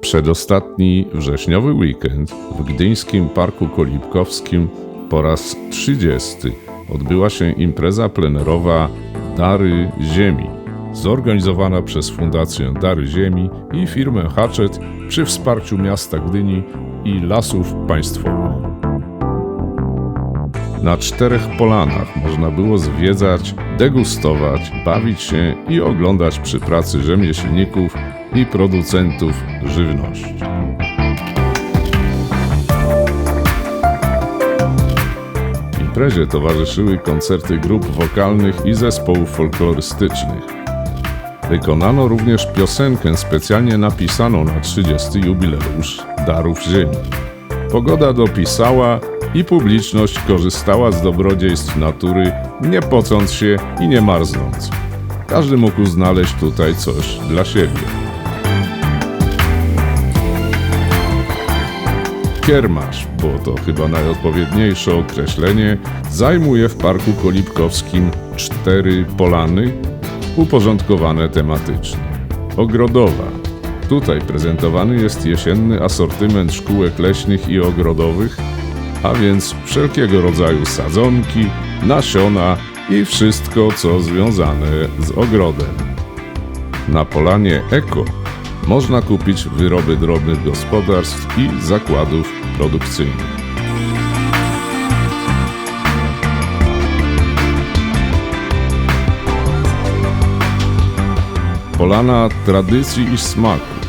Przedostatni wrześniowy weekend w gdyńskim Parku Kolibkowskim po raz 30 odbyła się impreza plenerowa Dary Ziemi, zorganizowana przez Fundację Dary Ziemi i firmę Hatchet przy wsparciu miasta Gdyni i Lasów Państwowych. Na czterech polanach można było zwiedzać, degustować, bawić się i oglądać przy pracy rzemieślników i producentów żywności. Imprezie towarzyszyły koncerty grup wokalnych i zespołów folklorystycznych. Wykonano również piosenkę specjalnie napisaną na 30. jubileusz Darów Ziemi. Pogoda dopisała i publiczność korzystała z dobrodziejstw natury, nie pocąc się i nie marznąc. Każdy mógł znaleźć tutaj coś dla siebie. Kiermasz, bo to chyba najodpowiedniejsze określenie, zajmuje w Parku Kolibkowskim cztery polany uporządkowane tematycznie. Ogrodowa. Tutaj prezentowany jest jesienny asortyment szkółek leśnych i ogrodowych, a więc wszelkiego rodzaju sadzonki, nasiona i wszystko, co związane z ogrodem. Na polanie Eko można kupić wyroby drobnych gospodarstw i zakładów produkcyjnych. Polana tradycji i smaku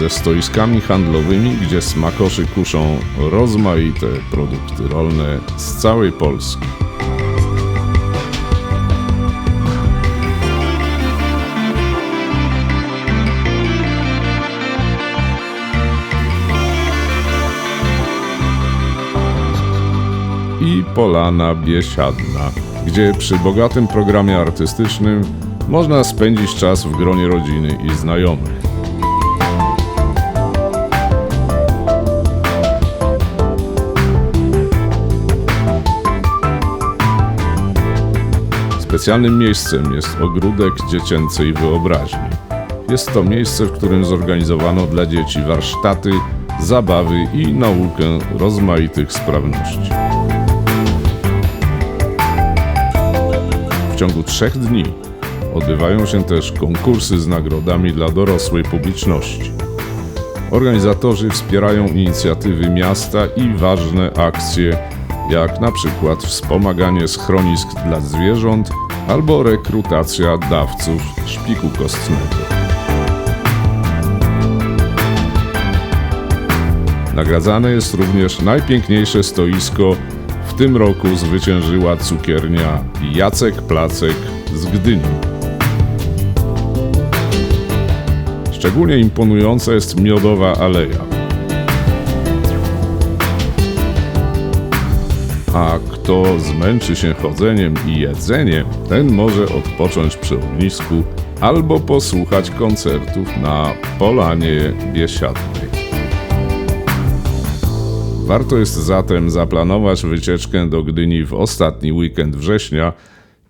ze stoiskami handlowymi, gdzie smakoszy kuszą rozmaite produkty rolne z całej Polski. i Polana Biesiadna, gdzie przy bogatym programie artystycznym można spędzić czas w gronie rodziny i znajomych. Specjalnym miejscem jest ogródek dziecięcej wyobraźni. Jest to miejsce, w którym zorganizowano dla dzieci warsztaty, zabawy i naukę rozmaitych sprawności. W ciągu trzech dni odbywają się też konkursy z nagrodami dla dorosłej publiczności. Organizatorzy wspierają inicjatywy miasta i ważne akcje, jak na przykład wspomaganie schronisk dla zwierząt albo rekrutacja dawców szpiku kostnego. Nagradzane jest również najpiękniejsze stoisko. W tym roku zwyciężyła cukiernia Jacek Placek z Gdyni. Szczególnie imponująca jest miodowa aleja. A kto zmęczy się chodzeniem i jedzeniem, ten może odpocząć przy ognisku albo posłuchać koncertów na Polanie Biesiadnej. Warto jest zatem zaplanować wycieczkę do Gdyni w ostatni weekend września,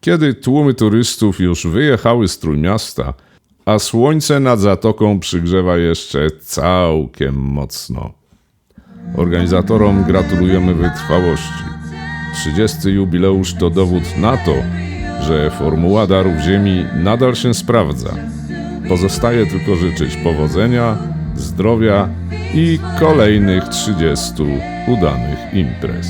kiedy tłumy turystów już wyjechały z Trójmiasta, a słońce nad zatoką przygrzewa jeszcze całkiem mocno. Organizatorom gratulujemy wytrwałości. 30. jubileusz to dowód na to, że formuła darów ziemi nadal się sprawdza. Pozostaje tylko życzyć powodzenia, zdrowia i kolejnych 30 udanych imprez.